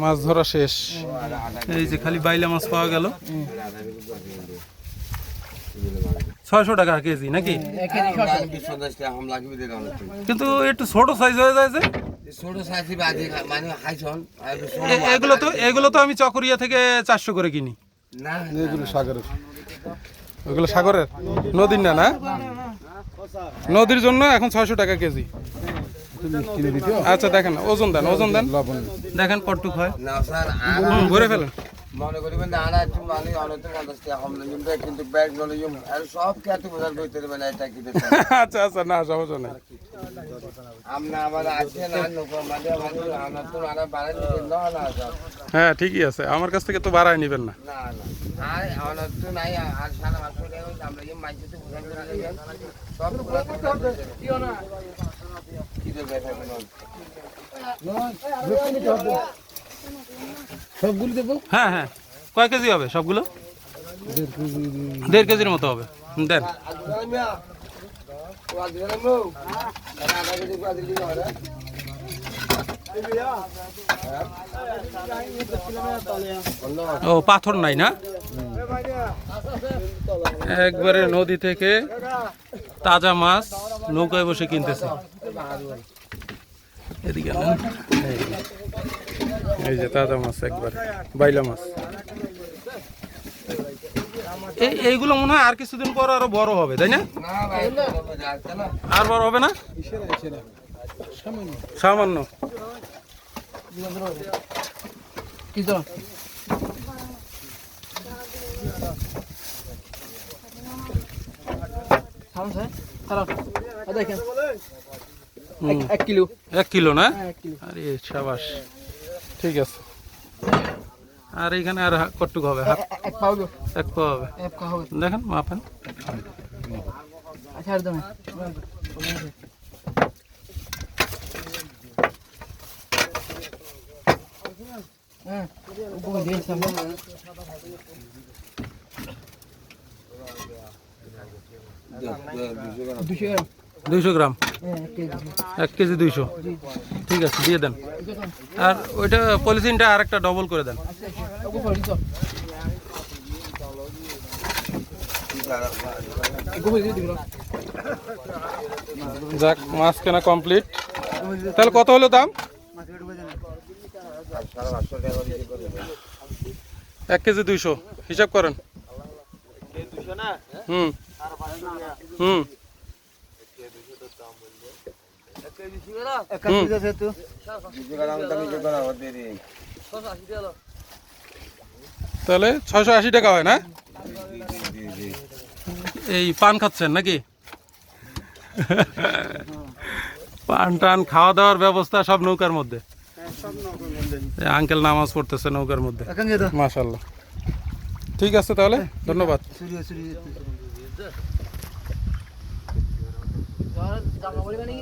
মাছ ধরা শেষ। এই যে খালি বাইলা মাছ পাওয়া গেল। ছয়শো টাকা কেজি নাকি? কিন্তু একটু ছোট সাইজ হয়ে যায় যে। মানে এগুলো তো এগুলো তো আমি চকরিয়া থেকে চারশো করে কিনি। না এগুলো সাগরের। ওগুলো সাগরের? নদীর না না? নদীর জন্য এখন ছয়শো টাকা কেজি। আচ্ছা দেখেন ওজন দেন ওজন দেন। দেখেন কটুক হয়। ভরে ফেলেন। মনে আর একটু মানে অনেক পঞ্চাশ টাকা কম নিলাম কিন্তু ব্যাগ নলে আর সব খেতে বোঝার ভিতরে মানে এটা আচ্ছা আচ্ছা না সমস্যা নেই। আমরা আবার আছে না নৌকা মাঝে মাঝে আমরা তো আর বাড়াই দিচ্ছেন না না হ্যাঁ ঠিকই আছে। আমার কাছ থেকে তো বাড়াই নেবেন না। না না। আর আমার তো নাই আর সারা মাস আমরা যে মাঝে তো বোঝার করে সব সবগুলি দেবো? হ্যাঁ হ্যাঁ। কয় কেজি হবে সবগুলো? দেড় কেজির মতো হবে। হুম, দেন। ও পাথর নাই না? একবারে নদী থেকে তাজা মাছ নৌকায় বসে কিনতেছে। এই যে। মাছ একবারে, বাইলা মাছ। এই এইগুলো মনে হয় আর কিছুদিন পর আরও বড় হবে, তাই না? আর বড় হবে না? সামান্য। দেখেন। এক কিলো। এক কিলো না? এক কিলো। আরে সাবাস। ঠিক আছে। আর এখানে আর হা- কতটুকু হবে? হাত এক পাউলো এক পা হবে। এক পা হবে। দেখেন মাপেন। আচ্ছা একদম হ্যাঁ উপরে দিয়ে সামনে দুশো গ্রাম। দুইশো গ্রাম। হ্যাঁ এক কেজি দুইশো। ঠিক আছে, দিয়ে দেন। আর ওইটা পলিথিনটা আর একটা ডবল করে দেন। যাক মাছ কেনা কমপ্লিট তাহলে কত হলো দাম? এক কেজি দুইশো। হিসাব করেন। হুম। হুম। তাহলে ছয়শো আশি টাকা হয় না? এই পান খাচ্ছেন নাকি? পান টান খাওয়া দাওয়ার ব্যবস্থা সব নৌকার মধ্যে? আঙ্কেল নামাজ পড়তেছে নৌকার মধ্যে। মাশাল্লাহ ঠিক আছে তাহলে, ধন্যবাদ। জামা বলি মানে